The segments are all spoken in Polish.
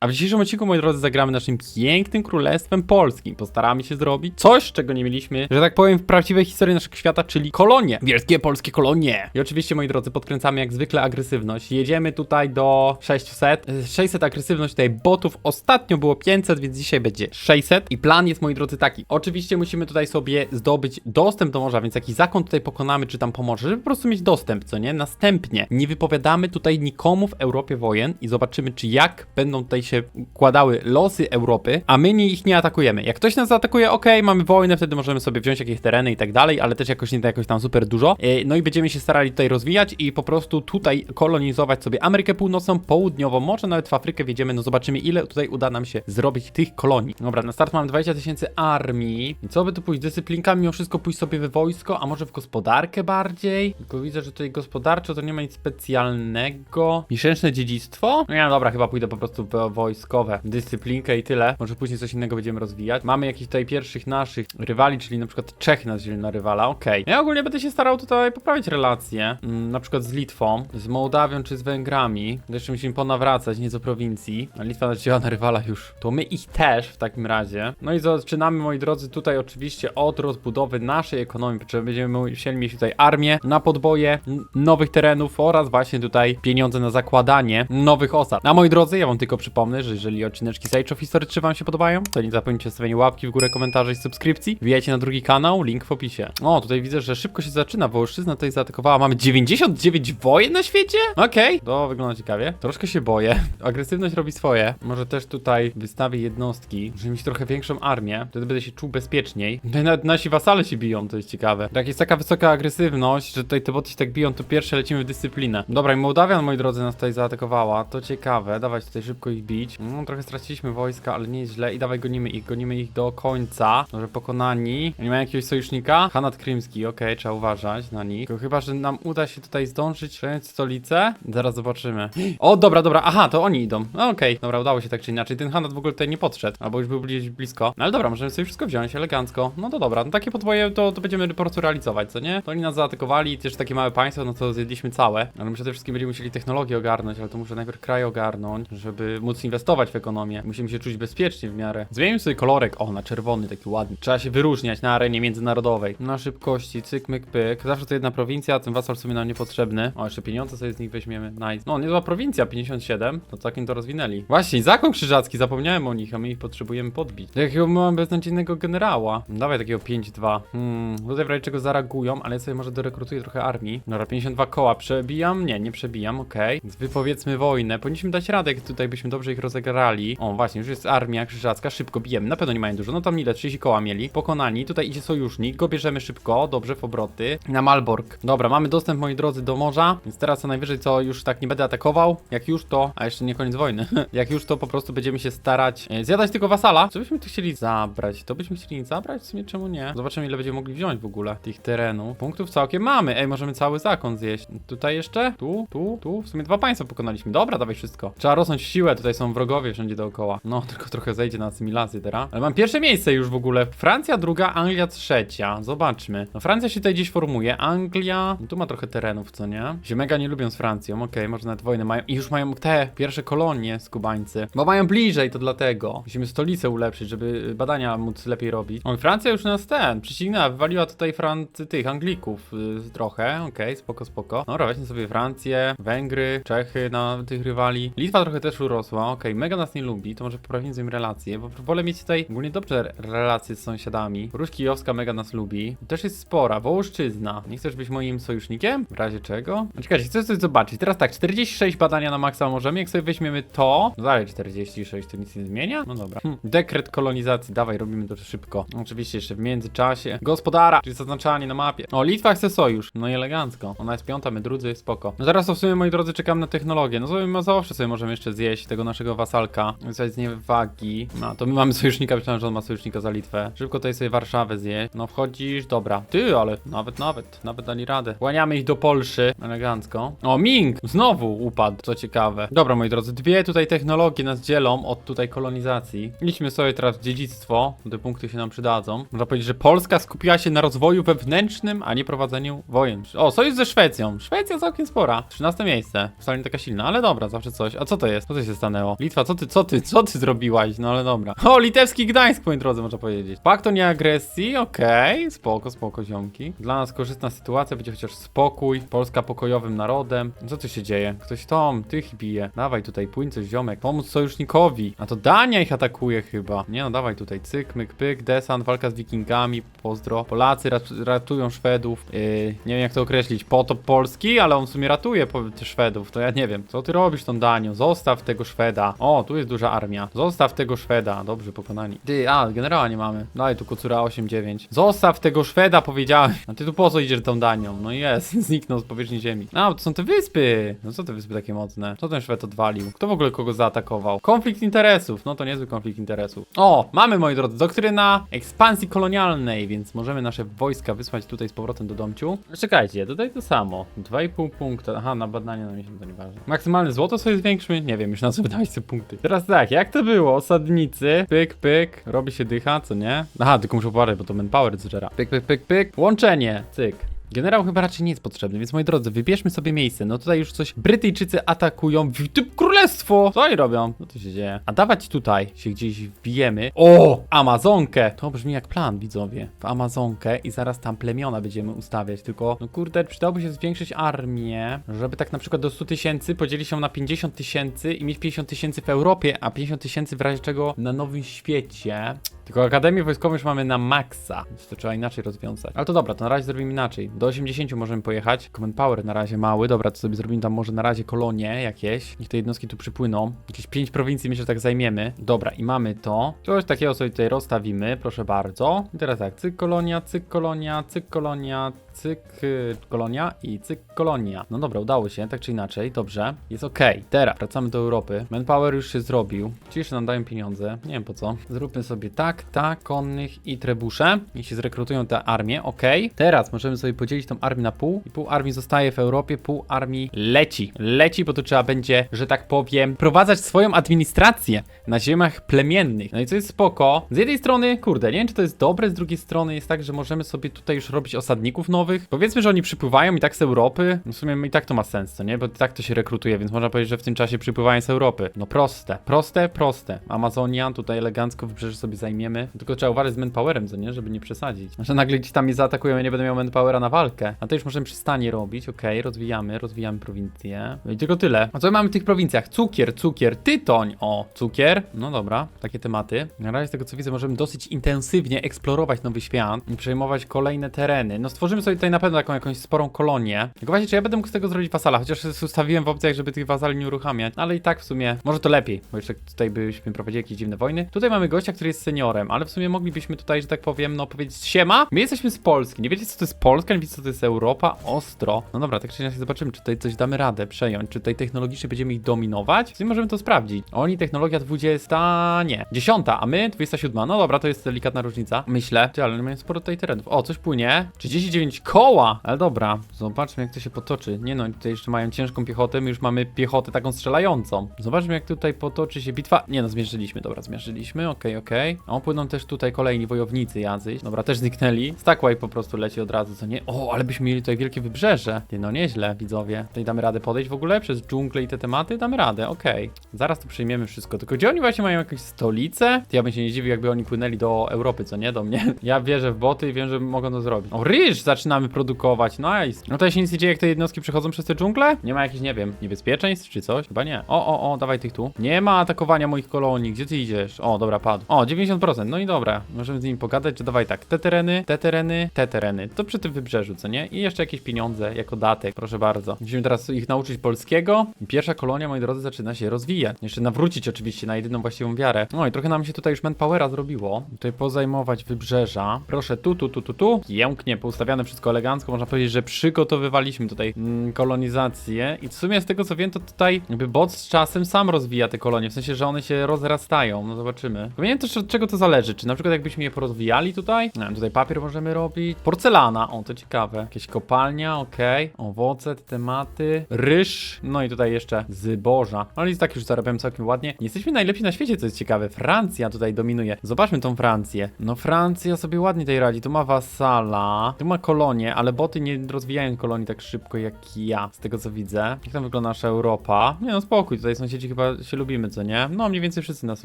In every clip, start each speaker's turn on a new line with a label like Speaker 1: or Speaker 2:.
Speaker 1: A w dzisiejszym odcinku, moi drodzy, zagramy naszym pięknym królestwem polskim. Postaramy się zrobić coś, czego nie mieliśmy, że tak powiem, w prawdziwej historii naszego świata, czyli kolonie. Wielkie polskie kolonie. I oczywiście, moi drodzy, podkręcamy jak zwykle agresywność. Jedziemy tutaj do 600. E, 600 agresywność tutaj botów. Ostatnio było 500, więc dzisiaj będzie 600. I plan jest, moi drodzy, taki. Oczywiście musimy tutaj sobie zdobyć dostęp do morza, więc jaki zakon tutaj pokonamy, czy tam pomoże, żeby po prostu mieć dostęp, co nie? Następnie nie wypowiadamy tutaj nikomu w Europie wojen i zobaczymy, czy jak będą tutaj się układały losy Europy, a my nie, ich nie atakujemy. Jak ktoś nas zaatakuje, ok, mamy wojnę, wtedy możemy sobie wziąć jakieś tereny i tak dalej, ale też jakoś nie jakoś tam super dużo. E, No i będziemy się starali tutaj rozwijać i po prostu tutaj kolonizować sobie Amerykę Północną, Południową, może nawet w Afrykę wjedziemy, no zobaczymy ile tutaj uda nam się zrobić tych kolonii. Dobra, na start mamy 20 tysięcy armii. Co by tu pójść? Dyscyplinka mimo wszystko pójść sobie we wojsko, a może w gospodarkę bardziej? Tylko widzę, że tutaj gospodarczo to nie ma nic specjalnego. Miesięczne dziedzictwo? No ja dobra, chyba pójdę po prostu w wojskowe. Dyscyplinkę i tyle. Może później coś innego będziemy rozwijać. Mamy jakichś tutaj pierwszych naszych rywali, czyli na przykład Czech nas na rywala, okej. Ja ogólnie będę się starał tutaj poprawić relacje. Mm, na przykład z Litwą, z Mołdawią czy z Węgrami. Jeszcze musimy ponawracać, nieco prowincji. A Litwa nas wzięła na rywala już. To my ich też w takim razie. No i zaczynamy, moi drodzy, tutaj oczywiście od rozbudowy naszej ekonomii, czy będziemy musieli mieć tutaj armię na podboje nowych terenów oraz właśnie tutaj pieniądze na zakładanie nowych osad. A moi drodzy, ja wam tylko przypomnę, że jeżeli odcineczki z Age of History 3 wam się podobają, to nie zapomnijcie o stawieniu łapki w górę, komentarzy i subskrypcji. Wbijajcie na drugi kanał, link w opisie. O, tutaj widzę, że szybko się zaczyna, Wołoszyzna tutaj zaatakowała. Mamy 99 wojen na świecie? Okej, to wygląda ciekawie. Troszkę się boję. Agresywność robi swoje. Może też tutaj wystawię jednostki, żeby mieć trochę większą armię. Wtedy będę się czuł bezpieczniej. Tutaj nawet nasi wasale się biją, to jest ciekawe. Jak jest taka wysoka agresywność, że tutaj te boty się tak biją, to pierwsze lecimy w dyscyplinę. Dobra, i Mołdawian, moi drodzy, nas tutaj zaatakowała. To ciekawe. Dawać tutaj szybko ich. No, trochę straciliśmy wojska, ale nie jest źle. I dawaj, gonimy ich, gonimy ich do końca. Może pokonani. Nie mają jakiegoś sojusznika? Hanat Krymski, okej, trzeba uważać na nich. Chyba, że nam uda się tutaj zdążyć przejąć stolicę. Zaraz zobaczymy. O, dobra, dobra, aha, to oni idą. No, okej, dobra, udało się tak czy inaczej. Ten Hanat w ogóle tutaj nie podszedł, albo już był gdzieś blisko. No ale dobra, możemy sobie wszystko wziąć, elegancko. No to dobra, no takie podwoje to, to będziemy po prostu realizować, co nie? To oni nas zaatakowali, też takie małe państwo, no to zjedliśmy całe. Ale my przede wszystkim będziemy musieli technologię ogarnąć, ale to muszę najpierw kraj ogarnąć, żeby móc inwestować w ekonomię. Musimy się czuć bezpiecznie w miarę. Zmienimy sobie kolorek, o, na czerwony, taki ładny. Trzeba się wyróżniać na arenie międzynarodowej. Na szybkości, cyk, myk, pyk. Zawsze to jedna prowincja, ten wasal w sumie nam niepotrzebny. O, jeszcze pieniądze sobie z nich weźmiemy, nice. No, niezła prowincja, 57, to całkiem to rozwinęli. Właśnie, zakon krzyżacki, zapomniałem o nich, a my ich potrzebujemy podbić. Jakiego mamy beznadziejnego generała? Dawaj takiego 5-2. Hmm, tutaj w razie czego zareagują, ale ja sobie może dorekrutuję trochę armii. Dobra, 52 koła, przebijam? Nie, nie przebijam, okej. Więc wypowiedzmy wojnę. Powinniśmy dać radę, jak tutaj byśmy dobrze ich rozegrali. O, właśnie, już jest armia krzyżacka, szybko bijemy. Na pewno nie mają dużo, no tam ile, 30 koła mieli. Pokonani, tutaj idzie sojusznik, go bierzemy szybko, dobrze, w obroty. Na Malbork. Dobra, mamy dostęp, moi drodzy, do morza, więc teraz co najwyżej, co już tak nie będę atakował. Jak już to, a jeszcze nie koniec wojny, jak już to po prostu będziemy się starać e, zjadać tylko wasala. Co byśmy tu chcieli zabrać? To byśmy chcieli zabrać? W sumie czemu nie? Zobaczymy, ile będziemy mogli wziąć w ogóle tych terenów. Punktów całkiem mamy. Ej, możemy cały zakon zjeść. Tutaj jeszcze? Tu, tu, tu. W sumie dwa państwa pokonaliśmy. Dobra, dawaj wszystko. Trzeba rosnąć siłę. Tutaj są wrogowie wszędzie dookoła. No, tylko trochę zejdzie na asymilację teraz. Ale mam pierwsze miejsce już w ogóle. Francja druga, Anglia trzecia. Zobaczmy. No, Francja się tutaj gdzieś formuje. Anglia... No, tu ma trochę terenów, co nie? Się mega nie lubią z Francją. Okej, może nawet wojnę mają. I już mają te pierwsze kolonie skubańcy. Bo mają bliżej, to dlatego. Musimy stolicę ulepszyć, żeby badania móc lepiej robić. O, Francja już nas ten przycignęła, wywaliła tutaj Franc tych Anglików y, trochę. Okej, spoko, spoko. Dobra, weźmy sobie Francję, Węgry, Czechy na tych rywali. Litwa trochę też urosła. Mega nas nie lubi, to może poprawimy z nim relacje, bo wolę mieć tutaj ogólnie dobrze relacje z sąsiadami. Rusz Kijowska mega nas lubi. Też jest spora. Wołoszczyzna. Nie chcesz być moim sojusznikiem? W razie czego? A czekajcie, chcę coś zobaczyć. Teraz tak, 46 badania na maksa możemy. Jak sobie weźmiemy to... No dalej 46, to nic nie zmienia? No dobra. Hm. Dekret kolonizacji. Dawaj, robimy to szybko. Oczywiście jeszcze w międzyczasie. Gospodara, czyli zaznaczanie na mapie. O, Litwa chce sojusz. No i elegancko. Ona jest piąta, my drudzy, spoko. No teraz to w sumie, moi drodzy, czekam na technologię. No sobie ma zawsze sobie możemy jeszcze zjeść tego naszego wasalka. Wysłać z niej wagi. No, to my mamy sojusznika, myślałem, że on ma sojusznika za Litwę. Szybko tutaj sobie Warszawę zjeść. No wchodzisz, dobra. Ty, ale nawet, nawet, nawet dali radę. Łaniamy ich do Polszy. Elegancko. O, Ming! Znowu upadł, co ciekawe. Dobra, moi drodzy, dwie tutaj technologie nas dzielą od tutaj kolonizacji. Idźmy sobie teraz w dziedzictwo. Te punkty się nam przydadzą. Można powiedzieć, że Polska skupiła się na rozwoju wewnętrznym, a nie prowadzeniu wojen. O, sojusz ze Szwecją. Szwecja całkiem spora. 13 miejsce. Wcale nie taka silna, ale dobra, zawsze coś. A co to jest? Co to się stanęło? Litwa, co ty, co ty, co ty zrobiłaś? No ale dobra. O, litewski Gdańsk, moi drodzy, można powiedzieć. Pakt o nieagresji, okej, spoko, spoko, ziomki. Dla nas korzystna sytuacja, będzie chociaż spokój. Polska pokojowym narodem. Co tu się dzieje? Ktoś tom, tych bije. Dawaj tutaj, płyń coś, ziomek. Pomóc sojusznikowi. A to Dania ich atakuje chyba. Nie no, dawaj tutaj, cyk, myk, pyk, desant, walka z wikingami, pozdro. Polacy rat ratują Szwedów. Yy, nie wiem jak to określić. Potop Polski, ale on w sumie ratuje Szwedów. To ja nie wiem. Co ty robisz tą Danią? Zostaw tego Szweda. O, tu jest duża armia. Zostaw tego Szweda. Dobrze, pokonani. Ty, a, generała nie mamy. Daj tu kocura 8-9. Zostaw tego Szweda, powiedziałem. A ty tu po co idziesz tą Danią? No jest, zniknął z powierzchni ziemi. A, to są te wyspy. No co te wyspy takie mocne? Co ten Szwed odwalił? Kto w ogóle kogo zaatakował? Konflikt interesów. No to niezły konflikt interesów. O, mamy moi drodzy, doktryna ekspansji kolonialnej, więc możemy nasze wojska wysłać tutaj z powrotem do domciu. Czekajcie, tutaj to samo. 2,5 punkta. Aha, na badanie no mi się to nie ważne. Maksymalny złoto sobie zwiększmy? Nie wiem, już na co punkty. Teraz tak, jak to było? Osadnicy, pyk, pyk, robi się dycha, co nie? Aha, tylko muszę uważać, bo to manpower zżera. Pyk, pyk, pyk, pyk. Łączenie, cyk. Generał chyba raczej nie jest potrzebny, więc moi drodzy, wybierzmy sobie miejsce. No tutaj już coś Brytyjczycy atakują. Typ królestwo! Co oni robią? No to się dzieje. A dawać tutaj się gdzieś wbijemy. O! Amazonkę! To brzmi jak plan, widzowie. W Amazonkę i zaraz tam plemiona będziemy ustawiać. Tylko, no kurde, przydałoby się zwiększyć armię, żeby tak na przykład do 100 tysięcy podzielić ją na 50 tysięcy i mieć 50 tysięcy w Europie, a 50 tysięcy w razie czego na Nowym Świecie. Tylko Akademię Wojskową już mamy na maksa, więc to trzeba inaczej rozwiązać. Ale to dobra, to na razie zrobimy inaczej. Do 80 możemy pojechać. Command Power na razie mały, dobra, to sobie zrobimy tam może na razie kolonie jakieś. Niech te jednostki tu przypłyną. Jakieś 5 prowincji myślę, że tak zajmiemy. Dobra, i mamy to. Coś takiego sobie tutaj rozstawimy, proszę bardzo. I teraz tak, cyk kolonia, cyk kolonia, cyk kolonia, cyk y, kolonia i cyk kolonia. No dobra, udało się, tak czy inaczej, dobrze. Jest okej. Teraz wracamy do Europy. Manpower już się zrobił. Ci jeszcze nam dają pieniądze. Nie wiem po co. Zróbmy sobie tak, tak, konnych i trebusze. Niech się zrekrutują te armie, okej. Teraz możemy sobie podzielić tą armię na pół. I pół armii zostaje w Europie, pół armii leci. Leci, bo to trzeba będzie, że tak powiem, prowadzać swoją administrację na ziemiach plemiennych. No i co jest spoko. Z jednej strony, kurde, nie wiem czy to jest dobre, z drugiej strony jest tak, że możemy sobie tutaj już robić osadników nowych. Powiedzmy, że oni przypływają i tak z Europy. W sumie i tak to ma sens, co nie? Bo tak to się rekrutuje, więc można powiedzieć, że w tym czasie przypływają z Europy. No proste, proste, proste. Amazonia, tutaj elegancko wybrzeże sobie zajmiemy. Tylko trzeba uważać z manpowerem, co nie? Żeby nie przesadzić. Że nagle gdzieś tam mnie zaatakują, ja nie będę miał manpowera na walkę. A to już możemy przystanie robić, okej, rozwijamy, rozwijamy prowincję. No i tylko tyle. A co my mamy w tych prowincjach? Cukier, cukier, tytoń. O, cukier. No dobra, takie tematy. Na razie z tego co widzę, możemy dosyć intensywnie eksplorować nowy świat i przejmować kolejne tereny. No stworzymy sobie tutaj na pewno taką jakąś sporą kolonię. Tylko właśnie, czy ja będę mógł z tego zrobić wasala? Chociaż ustawiłem w opcjach, żeby tych wasali nie uruchamiać. Ale i tak w sumie, może to lepiej, bo jeszcze tutaj byśmy prowadzili jakieś dziwne wojny. Tutaj mamy gościa, który jest seniorem, ale w sumie moglibyśmy tutaj, że tak powiem, no powiedzieć siema. My jesteśmy z Polski. Nie wiecie co to jest Polska, nie wiecie co to jest Europa? Ostro. No dobra, tak czy inaczej zobaczymy, czy tutaj coś damy radę przejąć, czy tutaj technologicznie będziemy ich dominować. W sumie możemy to sprawdzić. Oni technologia 20, nie, 10, a my 27. No dobra, to jest delikatna różnica. Myślę. Ale mają sporo tutaj terenów. O, coś płynie. 39 koła. Ale dobra, zobaczmy jak to się potoczy. Nie no, tutaj jeszcze mają ciężką piechotę, my już mamy piechotę taką strzelającą. Zobaczmy jak tutaj potoczy się bitwa. Nie no, zmierzyliśmy, dobra, zmierzyliśmy, okej, okej. O, płyną też tutaj kolejni wojownicy jacyś. Dobra, też zniknęli. Stackway po prostu leci od razu, co nie? O, ale byśmy mieli tutaj wielkie wybrzeże. Ty, no nieźle, widzowie. Tutaj damy radę podejść w ogóle przez dżunglę i te tematy? Damy radę, okej. Zaraz tu przyjmiemy wszystko. Tylko gdzie oni właśnie mają jakąś stolicę? Ja bym się nie dziwił, jakby oni płynęli do Europy, co nie? Do mnie. Ja wierzę w boty i wiem, że mogą to zrobić. O, ryż zaczynamy produkować, nice. No to się nic nie dzieje, jak te jednostki przechodzą przez te dżungle? Nie ma jakichś, nie wiem, niebezpieczeństw czy coś? Chyba nie. O, o, o, dawaj tych tu. Nie ma atakowania moich kolonii. Gdzie ty idziesz? O, dobra, padł. O, 90%. No i dobra. Możemy z nimi pogadać, czy dawaj tak. Te tereny, te tereny, te tereny. To przy tym wybrzeżu, co nie? I jeszcze jakieś pieniądze jako datek. Proszę bardzo. Musimy teraz ich nauczyć polskiego. Pierwsza kolonia, moi drodzy, zaczyna się rozwijać. Jeszcze nawrócić oczywiście na jedyną właściwą wiarę. No i trochę nam się tutaj już manpowera zrobiło. Tutaj pozajmować wybrzeża. Proszę tu, tu, tu, tu, tu. Pięknie, poustawiane wszystko elegancko. Można powiedzieć, że przygotowywaliśmy tutaj mm, kolonizację. I w sumie z tego co wiem, to tutaj jakby bot z czasem sam rozwija te kolonie. W sensie, że one się rozrastają. No zobaczymy. Tylko Nie wiem też od czego to zależy. Czy na przykład jakbyśmy je porozwijali tutaj? Nie wiem, tutaj papier możemy robić. Porcelana, o to ciekawe. Jakieś kopalnia, okej. Owoce, te tematy. Ryż. No i tutaj jeszcze zboża. Ale i tak już zarabiam całkiem ładnie. Nie jesteśmy najlepsi na świecie, co jest ciekawe. Francja tutaj dominuje. Zobaczmy tą Francję. No Francja sobie ładnie tej radzi. Tu ma wasala. Tu ma kolonia. Kolonie, ale boty nie rozwijają kolonii tak szybko jak ja, z tego co widzę. Jak tam wygląda nasza Europa? Nie no, spokój, tutaj sąsiedzi chyba się lubimy, co nie? No, mniej więcej wszyscy nas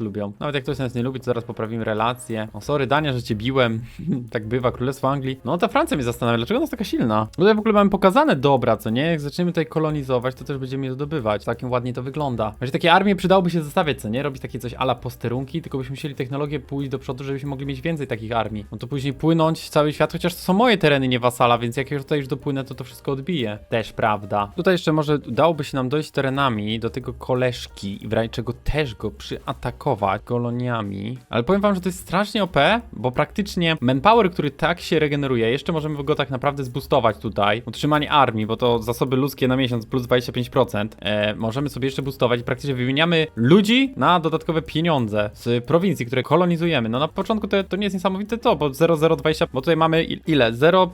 Speaker 1: lubią. Nawet jak ktoś nas nie lubi, to zaraz poprawimy relacje. O, sorry, Dania, że cię biłem. tak bywa, Królestwo Anglii. No, ta Francja mnie zastanawia, dlaczego ona jest taka silna? Tutaj w ogóle mamy pokazane dobra, co nie? Jak zaczniemy tutaj kolonizować, to też będziemy je zdobywać. Takim ładnie to wygląda. Właśnie takie armie przydałoby się zostawiać, co nie? Robić takie coś ala posterunki, tylko byśmy musieli technologię pójść do przodu, żebyśmy mogli mieć więcej takich armii. No to później płynąć cały świat, chociaż to są moje tereny, nie fala, więc jak ja tutaj już dopłynę, to to wszystko odbije. Też prawda. Tutaj jeszcze może udałoby się nam dojść terenami do tego koleżki i w czego też go przyatakować goloniami. Ale powiem wam, że to jest strasznie OP, bo praktycznie manpower, który tak się regeneruje, jeszcze możemy go tak naprawdę zbustować tutaj. Utrzymanie armii, bo to zasoby ludzkie na miesiąc plus 25%. E, możemy sobie jeszcze bustować i praktycznie wymieniamy ludzi na dodatkowe pieniądze z prowincji, które kolonizujemy. No na początku to, to nie jest niesamowite to, bo 0020, bo tutaj mamy ile? 0,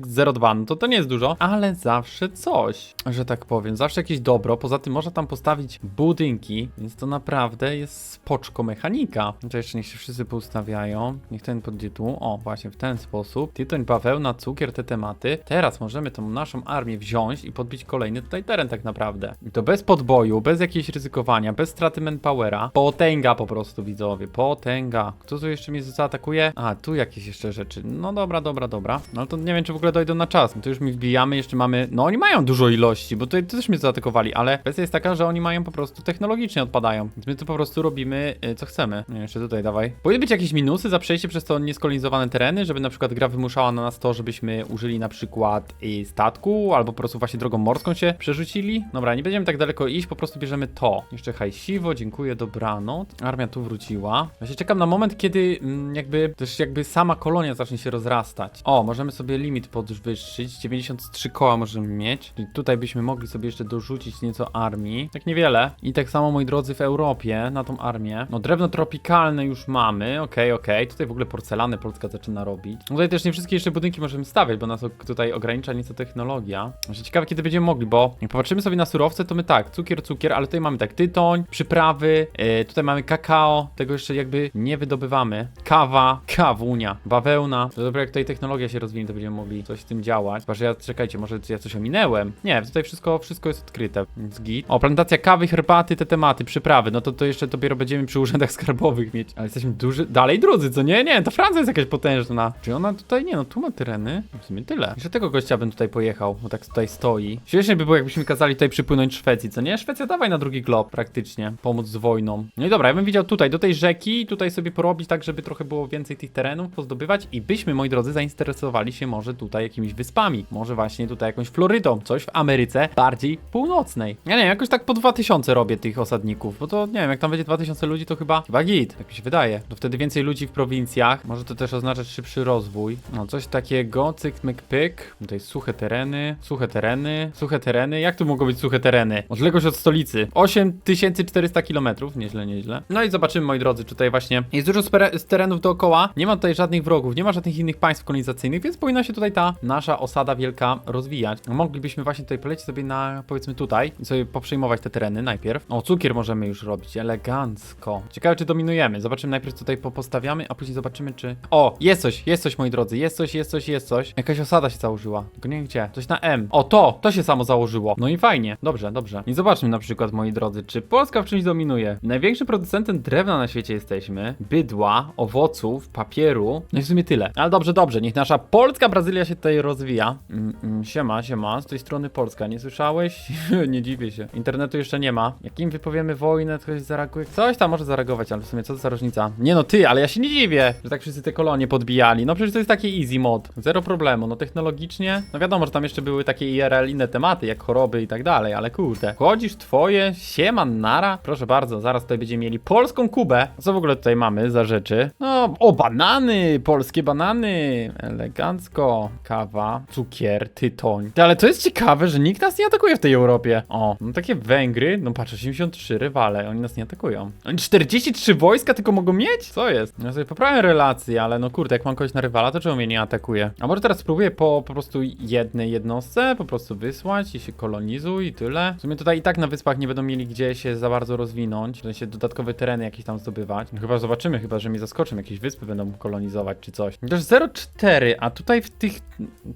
Speaker 1: 0,2, no to to nie jest dużo, ale zawsze coś, że tak powiem, zawsze jakieś dobro, poza tym można tam postawić budynki, więc to naprawdę jest spoczko mechanika. To jeszcze niech się wszyscy poustawiają, niech ten podjedzie tu, o właśnie w ten sposób, tytoń, bawełna, cukier, te tematy. Teraz możemy tą naszą armię wziąć i podbić kolejny tutaj teren tak naprawdę. I to bez podboju, bez jakiegoś ryzykowania, bez straty manpowera, potęga po prostu widzowie, potęga. Kto tu jeszcze mnie zaatakuje? A, tu jakieś jeszcze rzeczy, no dobra, dobra, dobra, no to nie wiem czy w ogóle dojdą na czas. No to już mi wbijamy, jeszcze mamy. No oni mają dużo ilości, bo tutaj też mnie zaatakowali, ale kwestia jest taka, że oni mają po prostu technologicznie odpadają. Więc my tu po prostu robimy y, co chcemy. Jeszcze tutaj dawaj. Powinny być jakieś minusy za przejście przez to nieskolonizowane tereny, żeby na przykład gra wymuszała na nas to, żebyśmy użyli na przykład y, statku, albo po prostu właśnie drogą morską się przerzucili. Dobra, nie będziemy tak daleko iść, po prostu bierzemy to. Jeszcze hajsiwo, dziękuję, dobranoc. Armia tu wróciła. Ja się czekam na moment, kiedy mm, jakby też jakby sama kolonia zacznie się rozrastać. O, możemy sobie limit podwyższyć. 93 koła możemy mieć. Czyli tutaj byśmy mogli sobie jeszcze dorzucić nieco armii. Tak niewiele. I tak samo, moi drodzy, w Europie na tą armię. No, drewno tropikalne już mamy. Okej, okej. Tutaj w ogóle porcelany Polska zaczyna robić. No, tutaj też nie wszystkie jeszcze budynki możemy stawiać, bo nas tutaj ogranicza nieco technologia. Może ciekawe, kiedy będziemy mogli, bo jak popatrzymy sobie na surowce, to my tak, cukier, cukier, ale tutaj mamy tak tytoń, przyprawy, yy, tutaj mamy kakao, tego jeszcze jakby nie wydobywamy. Kawa, kawunia, bawełna. To dopiero jak tutaj technologia się rozwinie, to będziemy mogli coś z tym działać. Chyba, że ja, czekajcie, może ja coś ominęłem. Nie, tutaj wszystko, wszystko jest odkryte, więc git. O, plantacja kawy, herbaty, te tematy, przyprawy, no to to jeszcze dopiero będziemy przy urzędach skarbowych mieć. Ale jesteśmy duży, dalej drudzy, co nie? Nie, to Francja jest jakaś potężna. Czy ona tutaj, nie no, tu ma tereny. W sumie tyle. Jeszcze tego gościa bym tutaj pojechał, bo tak tutaj stoi. Śmiesznie by było, jakbyśmy kazali tutaj przypłynąć Szwecji, co nie? Szwecja dawaj na drugi glob praktycznie, pomóc z wojną. No i dobra, ja bym widział tutaj, do tej rzeki, tutaj sobie porobić tak, żeby trochę było więcej tych terenów, pozdobywać i byśmy, moi drodzy, zainteresowali się może tutaj jakimiś wyspami. Może właśnie tutaj jakąś Florydą, coś w Ameryce bardziej północnej. Ja nie wiem, jakoś tak po 2000 robię tych osadników, bo to nie wiem, jak tam będzie 2000 ludzi, to chyba, chyba git, tak mi się wydaje. To wtedy więcej ludzi w prowincjach, może to też oznaczać szybszy rozwój. No coś takiego, cyk, myk, pyk. Tutaj suche tereny, suche tereny, suche tereny. Jak tu mogą być suche tereny? Odległość od stolicy 8400 km, nieźle, nieźle. No i zobaczymy, moi drodzy, tutaj właśnie jest dużo z terenów dookoła, nie ma tutaj żadnych wrogów, nie ma żadnych innych państw kolonizacyjnych, więc powinna się tutaj ta nasza osada wielka rozwijać. Moglibyśmy właśnie tutaj polecieć sobie na, powiedzmy tutaj i sobie poprzejmować te tereny najpierw. O, cukier możemy już robić, elegancko. Ciekawe, czy dominujemy. Zobaczymy najpierw tutaj po- postawiamy, a później zobaczymy, czy... O, jest coś, jest coś, moi drodzy, jest coś, jest coś, jest coś. Jakaś osada się założyła, tylko nie wiem gdzie. Coś na M. O, to, to się samo założyło. No i fajnie, dobrze, dobrze. I zobaczmy na przykład, moi drodzy, czy Polska w czymś dominuje. Największym producentem drewna na świecie jesteśmy, bydła, owoców, papieru, no i w sumie tyle. Ale dobrze, dobrze, niech nasza polska Brazylia się tutaj rozwija. Mm, mm, siema, siema, z tej strony Polska, nie słyszałeś? nie dziwię się. Internetu jeszcze nie ma. Jak im wypowiemy wojnę, to ktoś zareaguje. Coś tam może zareagować, ale w sumie co to za różnica? Nie no, ty, ale ja się nie dziwię, że tak wszyscy te kolonie podbijali. No przecież to jest taki easy mod. Zero problemu, no technologicznie. No wiadomo, że tam jeszcze były takie IRL inne tematy, jak choroby i tak dalej, ale kurde. Chodzisz twoje, siema, nara. Proszę bardzo, zaraz tutaj będziemy mieli polską Kubę. Co w ogóle tutaj mamy za rzeczy? No, o, banany, polskie banany. Elegancko. Kawa, cukier, tytoń. Ty, Ale to jest ciekawe, że nikt nas nie atakuje w tej Europie. O, no takie Węgry, no patrz, 83 rywale, oni nas nie atakują. Oni 43 wojska tylko mogą mieć? Co jest? Ja sobie poprawiam relacje, ale no kurde, jak mam kogoś na rywala, to czemu mnie nie atakuje? A może teraz spróbuję po po prostu jednej jednostce po prostu wysłać i się kolonizuj i tyle. W sumie tutaj i tak na wyspach nie będą mieli gdzie się za bardzo rozwinąć, w sensie dodatkowe tereny jakieś tam zdobywać. No chyba zobaczymy, chyba że mnie zaskoczą, jakieś wyspy będą kolonizować czy coś. Też 0,4, a tutaj w tych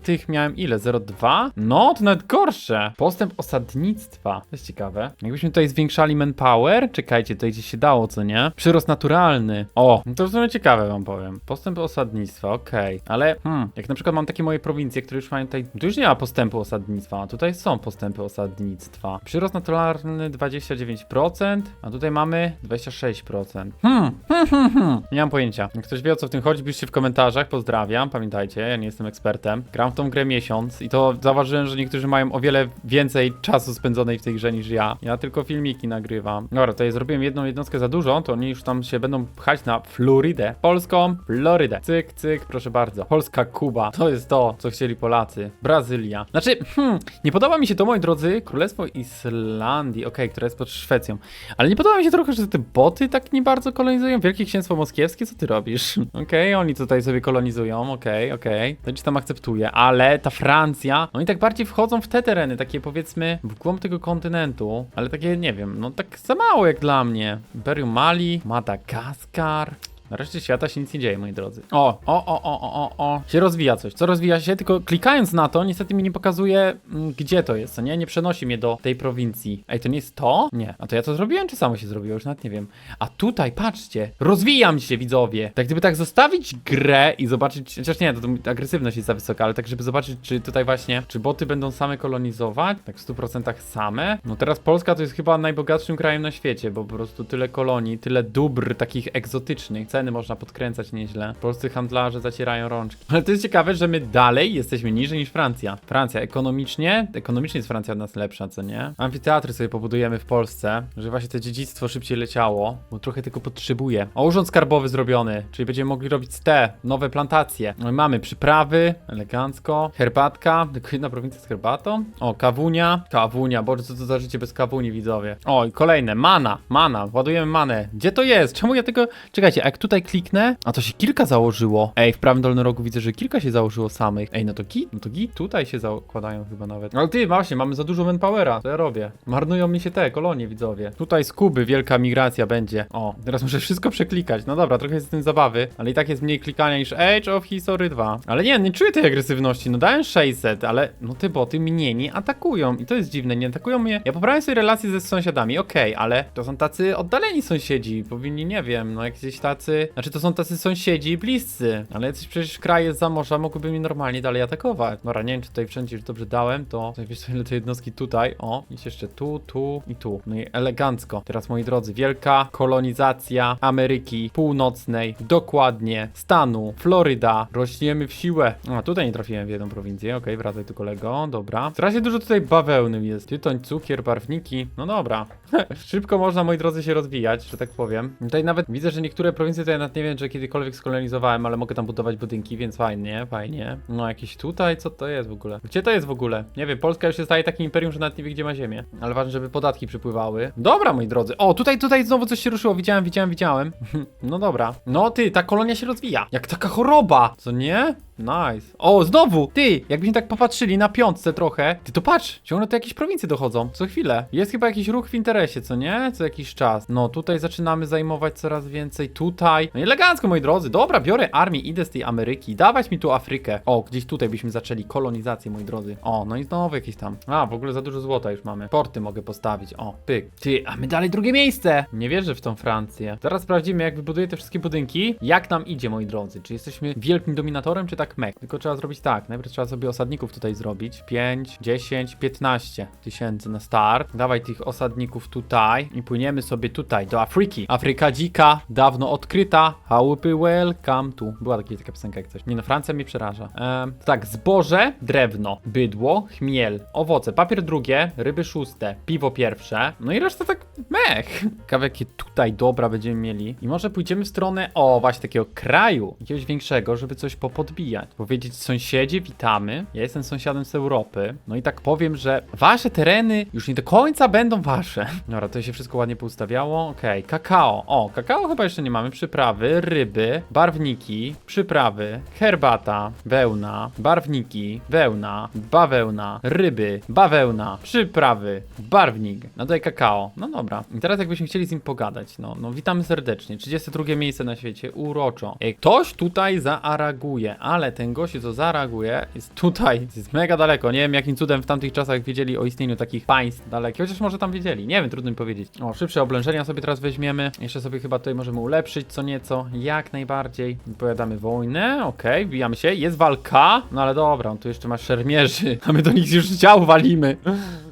Speaker 1: tych, miałem ile? 0,2? No, to nawet gorsze. Postęp osadnictwa. To jest ciekawe. Jakbyśmy tutaj zwiększali manpower, czekajcie, tutaj gdzieś się dało, co nie? Przyrost naturalny. O, no to w sumie ciekawe wam powiem. Postęp osadnictwa, okej. Ale, hmm, jak na przykład mam takie moje prowincje, które już mają tutaj, tu już nie ma postępu osadnictwa, a tutaj są postępy osadnictwa. Przyrost naturalny 29%, a tutaj mamy 26%. Hmm, hmm, hmm, hmm. Nie mam pojęcia. Jak ktoś wie o co w tym chodzi, piszcie w komentarzach, pozdrawiam, pamiętajcie, ja nie jestem ekspertem. Gram w tą grę miesiąc i to zauważyłem, że niektórzy mają o wiele więcej czasu spędzonej w tej grze niż ja. Ja tylko filmiki nagrywam. Dobra, tutaj zrobiłem jedną jednostkę za dużo, to oni już tam się będą pchać na Florydę. Polską Florydę. Cyk, cyk, proszę bardzo. Polska Kuba. To jest to, co chcieli Polacy. Brazylia. Znaczy, hmm, nie podoba mi się to, moi drodzy, Królestwo Islandii, okej, które jest pod Szwecją. Ale nie podoba mi się trochę, że te boty tak nie bardzo kolonizują. Wielkie Księstwo Moskiewskie, co ty robisz? Okej, oni tutaj sobie kolonizują, okej, okej. To ci tam akceptuję, ale ta Francja, oni tak bardziej wchodzą w te tereny, takie powiedzmy w głąb tego kontynentu, ale takie, nie wiem, no tak za mało jak dla mnie. Imperium Mali, Madagaskar. Na reszcie świata się nic nie dzieje, moi drodzy. O, o, o, o, o, o, o. Się rozwija coś. Co rozwija się? Tylko klikając na to, niestety mi nie pokazuje, mm, gdzie to jest, co nie? Nie przenosi mnie do tej prowincji. Ej, to nie jest to? Nie. A to ja to zrobiłem, czy samo się zrobiło? Już nawet nie wiem. A tutaj, patrzcie, rozwijam się, widzowie. Tak gdyby tak zostawić grę i zobaczyć, chociaż nie, to, to agresywność jest za wysoka, ale tak, żeby zobaczyć, czy tutaj właśnie, czy boty będą same kolonizować, tak w 100% same. No teraz Polska to jest chyba najbogatszym krajem na świecie, bo po prostu tyle kolonii, tyle dóbr takich egzotycznych. Ceny można podkręcać nieźle. Polscy handlarze zacierają rączki. Ale to jest ciekawe, że my dalej jesteśmy niżej niż Francja. Francja ekonomicznie, ekonomicznie jest Francja od nas lepsza, co nie? Amfiteatry sobie pobudujemy w Polsce, żeby właśnie to dziedzictwo szybciej leciało, bo trochę tego potrzebuje. O, urząd skarbowy zrobiony, czyli będziemy mogli robić te nowe plantacje. No i mamy przyprawy, elegancko, herbatka, tylko jedna prowincja z herbatą. O, kawunia, kawunia, boże, co to za życie bez kawuni, widzowie. O, i kolejne, mana, mana, ładujemy manę. Gdzie to jest? Czemu ja tego... Czekajcie, jak tutaj kliknę, a to się kilka założyło. Ej, w prawym dolnym rogu widzę, że kilka się założyło samych. Ej, no to git, no to git, tutaj się zakładają chyba nawet. Ale ty, właśnie, mamy za dużo manpowera, co ja robię? Marnują mi się te kolonie, widzowie. Tutaj z Kuby wielka migracja będzie. O, teraz muszę wszystko przeklikać. No dobra, trochę jest z tym zabawy, ale i tak jest mniej klikania niż Age of History 2. Ale nie, nie czuję tej agresywności, no dałem 600, ale no te boty mnie nie atakują i to jest dziwne, nie atakują mnie. Ja poprawiam sobie relacje ze sąsiadami, okej, ale to są tacy oddaleni sąsiedzi, powinni, nie wiem, no jakieś tacy, znaczy to są tacy sąsiedzi bliscy, ale jacyś przecież kraje za morza mogłyby mnie normalnie dalej atakować. Dobra, nie wiem, czy tutaj wszędzie już dobrze dałem, to wiesz co, ile te jednostki tutaj, o, idź jeszcze tu, tu i tu. No i elegancko. Teraz, moi drodzy, wielka kolonizacja Ameryki Północnej, dokładnie, stanu, Floryda, rośniemy w siłę. A, tutaj nie trafiłem w jedną prowincję, okej, wracaj tu kolego, dobra. Strasznie dużo tutaj bawełny jest, tytoń, cukier, barwniki, no dobra. Szybko można, moi drodzy, się rozwijać, że tak powiem. Tutaj nawet widzę, że niektóre prowincje ja nawet nie wiem, czy kiedykolwiek skolonizowałem, ale mogę tam budować budynki, więc fajnie, fajnie. No jakieś tutaj, co to jest w ogóle? Gdzie to jest w ogóle? Nie wiem, Polska już się staje takim imperium, że nawet nie wie, gdzie ma ziemię. Ale ważne, żeby podatki przypływały. Dobra, moi drodzy. O, tutaj, tutaj znowu coś się ruszyło. Widziałem, widziałem, widziałem. no dobra. No ty, ta kolonia się rozwija. Jak taka choroba. Co nie? Nice. O, znowu! Ty, jakbyśmy tak popatrzyli na piątce trochę. Ty to patrz, ciągle tu jakieś prowincje dochodzą. Co chwilę. Jest chyba jakiś ruch w interesie, co nie? Co jakiś czas. No, tutaj zaczynamy zajmować coraz więcej. Tutaj. No elegancko, moi drodzy. Dobra, biorę armię, idę z tej Ameryki. Dawać mi tu Afrykę. O, gdzieś tutaj byśmy zaczęli kolonizację, moi drodzy. O, no i znowu jakieś tam. A, w ogóle za dużo złota już mamy. Porty mogę postawić. O, pyk. Ty, a my dalej drugie miejsce. Nie wierzę w tą Francję. Zaraz sprawdzimy, jak wybuduję te wszystkie budynki. Jak nam idzie, moi drodzy. Czy jesteśmy wielkim dominatorem, czy tak mek? Tylko trzeba zrobić tak. Najpierw trzeba sobie osadników tutaj zrobić. 5, 10, 15 tysięcy na start. Dawaj tych osadników tutaj i płyniemy sobie tutaj do Afryki. Afryka dzika, dawno odkryta. Chałupy welcome tu. Była taka, taka piosenka jak coś. Nie no, Francja mnie przeraża. Ehm, tak, zboże, drewno, bydło, chmiel, owoce, papier drugie, ryby szóste, piwo pierwsze. No i reszta tak mech. Ciekawe jakie tutaj dobra będziemy mieli. I może pójdziemy w stronę, o właśnie takiego kraju, jakiegoś większego, żeby coś popodbijać. Powiedzieć sąsiedzie, witamy. Ja jestem sąsiadem z Europy. No i tak powiem, że wasze tereny już nie do końca będą wasze. Dobra, to się wszystko ładnie poustawiało. Okej, kakao. O, kakao chyba jeszcze nie mamy. Przyprawy, ryby, barwniki, przyprawy, herbata, wełna, barwniki, wełna, bawełna, ryby, bawełna, przyprawy, barwnik. No tutaj kakao. No dobra. I teraz jakbyśmy chcieli z nim pogadać, no, no witamy serdecznie. 32 miejsce na świecie, uroczo. Ej, ktoś tutaj zareaguje, ale ten gość, co zareaguje, jest tutaj, jest mega daleko. Nie wiem, jakim cudem w tamtych czasach wiedzieli o istnieniu takich państw dalekich, chociaż może tam wiedzieli. Nie wiem, trudno mi powiedzieć. O, szybsze oblężenia sobie teraz weźmiemy. Jeszcze sobie chyba tutaj możemy ulepszyć co nieco, jak najbardziej. Wypowiadamy wojnę, okej, wbijamy się. Jest walka, no ale dobra, on tu jeszcze ma szermierzy, a my do nich już dział walimy.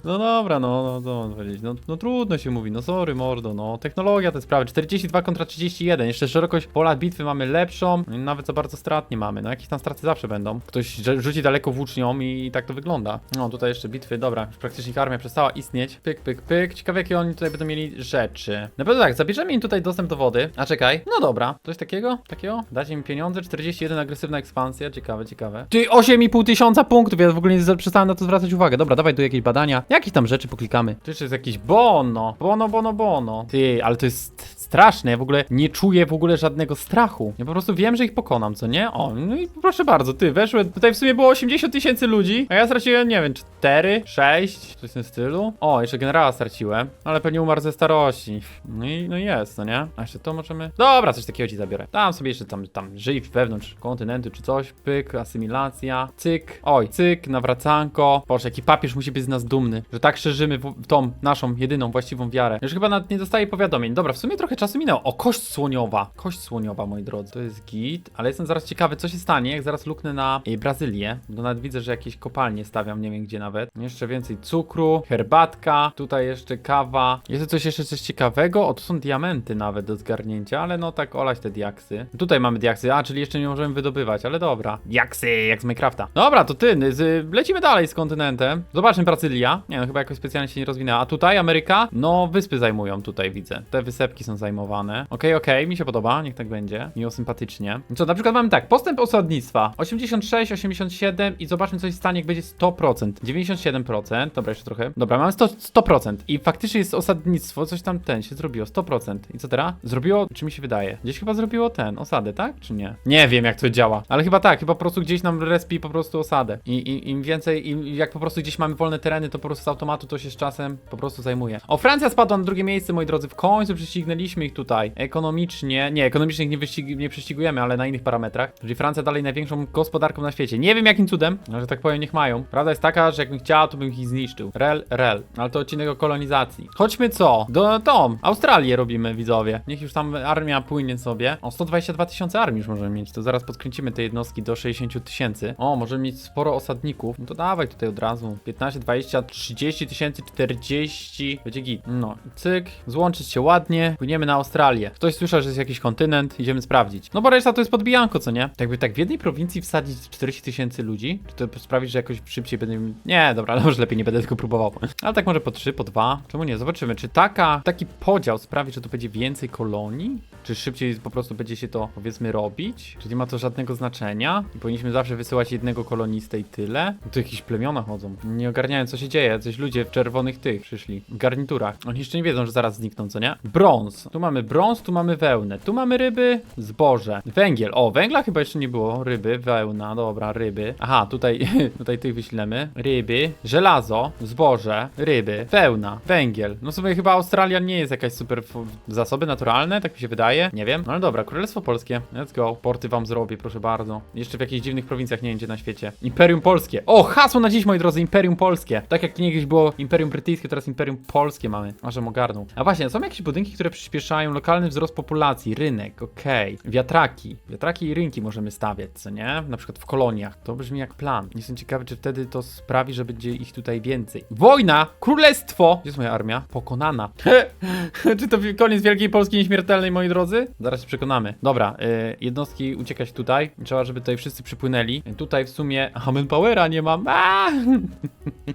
Speaker 1: No dobra, no, no mam powiedzieć, no, no trudno się mówi, no sorry mordo, no. Technologia te sprawy, 42 kontra 31, jeszcze szerokość pola bitwy mamy lepszą, no nawet za bardzo strat nie mamy, no. Jakieś tam straty zawsze będą, ktoś rzuci daleko włócznią i tak to wygląda. No tutaj jeszcze bitwy, dobra, już praktycznie armia przestała istnieć, pyk, pyk, pyk, ciekawe jakie oni tutaj będą mieli rzeczy. Na pewno tak, zabierzemy im tutaj dostęp do wody, a czekaj, no dobra, coś takiego, takiego, dajcie mi pieniądze, 41 agresywna ekspansja, ciekawe, ciekawe. Ty 8,5 tysiąca punktów, ja w ogóle nie przestałem na to zwracać uwagę, dobra, dawaj tu jakieś badania, jakieś tam rzeczy poklikamy. Tu jeszcze jest jakiś bono, bono, bono, bono. Ty, ale to jest straszne, ja w ogóle nie czuję w ogóle żadnego strachu. Ja po prostu wiem, że ich pokonam, co nie? O, no i proszę bardzo, ty, weszły, tutaj w sumie było 80 tysięcy ludzi, a ja straciłem, nie wiem, 4, 6, coś w tym stylu. O, jeszcze generała straciłem, ale pewnie umarł ze starości. No i, no jest, no nie? A jeszcze to możemy... Dobra, coś takiego ci zabiorę. Tam sobie jeszcze tam, tam żyj wewnątrz kontynentu czy coś, pyk, asymilacja, cyk, oj, cyk, nawracanko. Boże, jaki papież musi być z nas dumny, że tak szerzymy tą naszą jedyną właściwą wiarę. Już chyba nawet nie dostaję powiadomień. Dobra, w sumie trochę czasu minęło. O, kość słoniowa. Kość słoniowa, moi drodzy. To jest git, ale jestem zaraz ciekawy, co się stanie, jak zaraz luknę na e, Brazylię. Bo nawet widzę, że jakieś kopalnie stawiam, nie wiem gdzie nawet. Jeszcze więcej cukru, herbatka, tutaj jeszcze kawa. Jest coś jeszcze coś ciekawego? O, tu są diamenty nawet do zgarnięcia, ale no tak olać te diaksy. Tutaj mamy diaksy, a, czyli jeszcze nie możemy wydobywać, ale dobra. Diaksy, jak z Minecrafta. Dobra, to ty, z, lecimy dalej z kontynentem. Zobaczmy Brazylia. Nie no, chyba jakoś specjalnie się nie rozwinęła. A tutaj Ameryka? No, wyspy zajmują tutaj, widzę. Te wysepki są zajmowane. Okej, okej, mi się podoba, niech tak będzie. Miło sympatycznie. Co, na przykład mamy tak, postęp osadnictwa. 86, 87 i zobaczmy, co się stanie, jak będzie 100%. 97%, dobra, jeszcze trochę. Dobra, mamy 100, 100%. I faktycznie jest osadnictwo, coś tam ten się zrobiło, 100%. I co teraz? Zrobiło, czy mi się wydaje? Gdzieś chyba zrobiło ten, osadę, tak? Czy nie? Nie wiem, jak to działa. Ale chyba tak, chyba po prostu gdzieś nam respi po prostu osadę. I, i im więcej, im, jak po prostu gdzieś mamy wolne tereny, to po prostu z automatu to się z czasem po prostu zajmuje. O, Francja spadła na drugie miejsce, moi drodzy. W końcu prześcignęliśmy ich tutaj. Ekonomicznie, nie, ekonomicznie ich nie, wyścig, nie prześcigujemy, ale na innych parametrach. Czyli Francja dalej największą gospodarką na świecie. Nie wiem jakim cudem, że tak powiem, niech mają. Prawda jest taka, że jakbym chciała, to bym ich zniszczył. Rel, rel. Ale to odcinek o kolonizacji. Chodźmy co? Do tą. Australię robimy, widzowie. Niech już tam armia płynie sobie. O, 122 tysiące armii już możemy mieć. To zaraz podkręcimy te jednostki do 60 tysięcy. O, możemy mieć sporo osadników. No to dawaj tutaj od razu. 15, 20, 30 tysięcy, 40. Będzie git. No, cyk. Złączyć się ładnie. Płyniemy na Australię. Ktoś słyszał, że jest jakiś kontynent. Idziemy sprawdzić. No bo reszta to jest podbijanko, co nie? Jakby tak w jednej prowincji wsadzić 40 tysięcy ludzi, czy to sprawić, że jakoś szybciej będę... Nie, dobra, ale może lepiej nie będę tego próbował. Ale tak może po 3, po 2. Czemu nie? Zobaczymy, czy taka, taki podział sprawi, że tu będzie więcej kolonii? Czy szybciej po prostu będzie się to, powiedzmy, robić? Czy nie ma to żadnego znaczenia? I powinniśmy zawsze wysyłać jednego kolonistę i tyle? Tu jakieś plemiona chodzą. Nie ogarniają, co się dzieje. Coś ludzie w czerwonych tych przyszli. W garniturach. Oni jeszcze nie wiedzą, że zaraz znikną, co nie? Brąz. Tu mamy brąz, tu mamy wełnę. Tu mamy ryby, zboże. Węgiel. O, węgla chyba jeszcze nie było. Ryby, wełna, dobra, ryby. Aha, tutaj, tutaj tych wyślemy. Ryby, żelazo, zboże, ryby, wełna, węgiel. No sobie chyba Australia nie jest jakaś super zasoby naturalne, tak mi się wydaje. Nie wiem. No ale dobra, Królestwo Polskie. Let's go. Porty wam zrobię, proszę bardzo. Jeszcze w jakichś dziwnych prowincjach, nie wiem gdzie na świecie. Imperium Polskie. O, hasło na dziś, moi drodzy, Imperium Polskie. Tak jak niegdyś było Imperium Brytyjskie, teraz Imperium Polskie mamy. A że ogarnął. A właśnie, są jakieś budynki, które przyspieszają lokalny wzrost populacji, rynek, okej. Wiatraki. Wiatraki i rynki możemy stawiać, co nie? Na przykład w koloniach. To brzmi jak plan. Jestem ciekawy, czy wtedy to sprawi, że będzie ich tutaj więcej. Wojna! Królestwo! Gdzie jest moja armia? Pokonana. czy to koniec Wielkiej Polski Nieśmiertelnej, moi drodzy? Zaraz się przekonamy. Dobra, y, jednostki uciekać tutaj. Trzeba, żeby tutaj wszyscy przypłynęli. Tutaj w sumie... A, manpowera nie mam.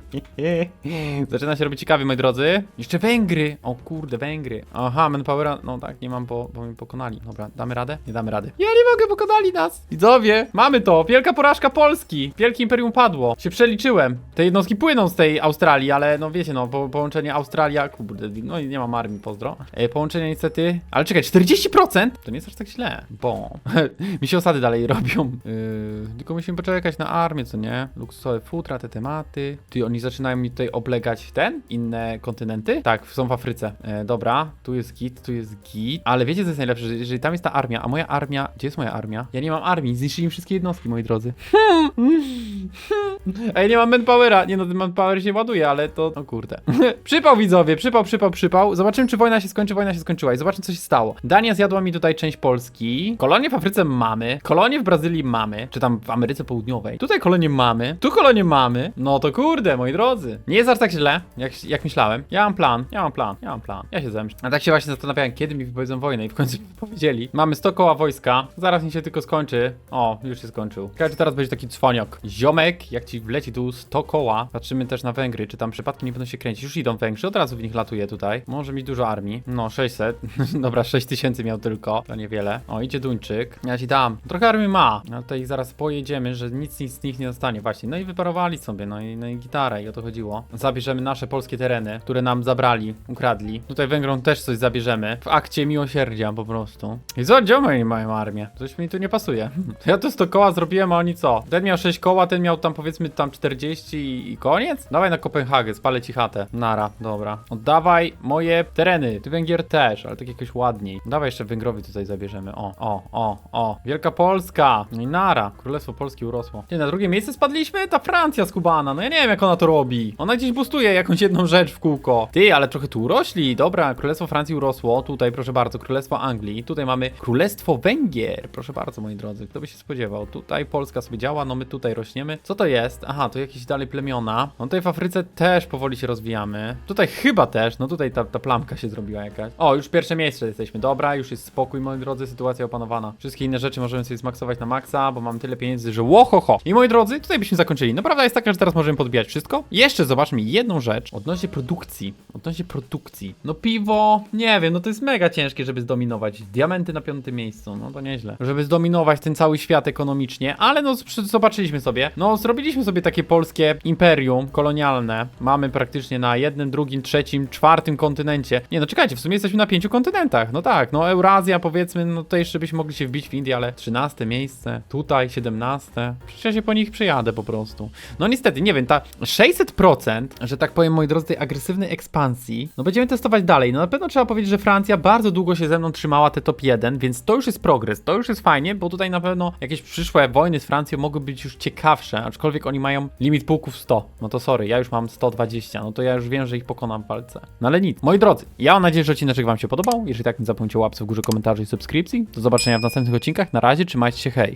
Speaker 1: Zaczyna się robić ciekawie, moi drodzy. Jeszcze Węgry. O kurde, Węgry. Aha, manpower manpowera, no tak, nie mam, bo, bo mnie pokonali. Dobra, damy radę? Nie damy rady. Ja nie mogę, pokonali nas! Widzowie, mamy to! Wielka porażka Polski! Wielkie Imperium padło. Się przeliczyłem. Te jednostki płyną z tej Australii, ale no wiecie, no, po, połączenie Australia, kurde, no i nie mam armii, pozdro. E, połączenie niestety, ale czekaj, 40%? To nie jest aż tak źle, bo mi się osady dalej robią. Yy, tylko musimy poczekać na armię, co nie? Luksusowe futra, te tematy. Ty, oni zaczynają mi tutaj oblegać ten? Inne kontynenty? Tak, są w Afryce. E, dobra, tu jest git, tu jest git. Ale wiecie, co jest najlepsze? Że jeżeli tam jest ta armia, a moja armia... Gdzie jest moja armia? Ja nie mam armii, zniszczyli mi wszystkie jednostki, moi drodzy. Ja nie mam manpowera. Nie no, ten manpower się ładuje, ale to... O kurde. przypał, widzowie, przypał, przypał, przypał. Zobaczymy, czy wojna się skończy. Wojna się skończyła i zobaczymy, co się stało. Dania zjadła mi tutaj część Polski. Kolonie w Afryce mamy. Kolonie w Brazylii mamy. Czy tam w Ameryce Południowej. Tutaj kolonie mamy. Tu kolonie mamy. No to kurde, moi drodzy. Nie jest aż tak źle, jak, jak myślałem. Ja mam plan, ja mam plan, ja mam plan. Ja się zemszczę. A tak się właśnie zastanawiałem, kiedy mi wypowiedzą wojnę i w końcu mi powiedzieli. Mamy 100 koła wojska. Zaraz mi się tylko skończy. O, już się skończył. Czy teraz będzie taki cwaniak. Ziomek, jak ci wleci tu 100 koła. Patrzymy też na Węgry, czy tam przypadki nie będą się kręcić. Już idą Węgrzy, od razu w nich latuje tutaj. Może mieć dużo armii. No, 600. Dobra, 6000 miał tylko. To niewiele. O, idzie Duńczyk. Ja ci dam. Trochę armii ma. No tutaj zaraz pojedziemy, że nic, nic z nich nie zostanie. Właśnie. No i wyparowali sobie, no i, no i gitarę i o to chodziło. Zabierzemy nasze polskie tereny, które nam zabrali, ukradli. Tutaj Węgrom też coś zabierzemy. W akcie miłosierdzia po prostu. I co, gdzie oni mają armię? Coś mi tu nie pasuje. Ja tu 100 koła zrobiłem, a oni co? Ten miał 6 koła, ten miał tam powiedzmy tam 40 i, koniec? Dawaj na Kopenhagę, spalę ci chatę. Nara, dobra. Oddawaj moje tereny. Ty Węgier też, ale tak jakoś ładniej. Dawaj jeszcze Węgrowi tutaj zabierzemy. O, o, o, o. Wielka Polska. No i nara. Królestwo Polski urosło. Nie, na drugie miejsce spadliśmy? Ta Francja skubana. No ja nie wiem jak ona to robi. Ona gdzieś boostuje jakąś jedną rzecz w kółko. Ty, ale trochę tu urośli. Dobra, Królestwo Francji urosło. Tutaj proszę bardzo, Królestwo Anglii. Tutaj mamy Królestwo Węgier. Proszę bardzo, moi drodzy. Kto by się spodziewał? Tutaj Polska sobie działa, no my tutaj rośniemy. Co to jest? Aha, to jakieś dalej plemiona. No tutaj w Afryce też powoli się rozwijamy. Tutaj chyba też. No tutaj ta, ta plamka się zrobiła jakaś. O, już pierwsze miejsce jesteśmy. Dobra, już jest spokój, moi drodzy. Sytuacja opanowana. Wszystkie inne rzeczy możemy sobie zmaksować na maksa, bo mam tyle pieniędzy, że łohoho. I moi drodzy, tutaj byśmy zakończyli. No prawda jest taka, że teraz możemy podbijać wszystko. Jeszcze zobaczmy jedną rzecz odnośnie produkcji. Odnośnie produkcji. No piwo, nie wiem, no to jest mega ciężkie, żeby zdominować. Diamenty na piątym miejscu, no to nieźle. Żeby zdominować ten cały świat ekonomicznie, ale no zobaczyliśmy sobie. No zrobiliśmy sobie takie polskie imperium kolonialne. Mamy praktycznie na jednym, drugim, trzecim, czwartym kontynencie. Nie no czekajcie, w sumie jesteśmy na pięciu kontynentach. No tak, no Eurazja powiedzmy, no to jeszcze byśmy mogli się wbić w Indię, ale 13 miejsce, tutaj 17. Przecież ja się po nich przyjadę po prostu. No niestety, nie wiem, ta 600%, że tak powiem, moi drodzy, tej agresywnej ekspansji, no będziemy testować dalej. No na pewno trzeba powiedzieć, że Francja bardzo długo się ze mną trzymała te top 1, więc to już jest progres, to już jest fajnie, bo tutaj na pewno jakieś przyszłe wojny z Francją mogły być już ciekawsze, aczkolwiek oni mają limit pułków 100. No to sorry, ja już mam 120, no to ja już wiem, że ich pokonam w walce. No ale nic. Moi drodzy, ja mam nadzieję, że odcinek wam się podobał. Jeżeli tak, nie zapomnijcie o łapce w górze, komentarzy i subskrypcji. Do zobaczenia w następnych odcinkach. Na razie, trzymajcie się, hej.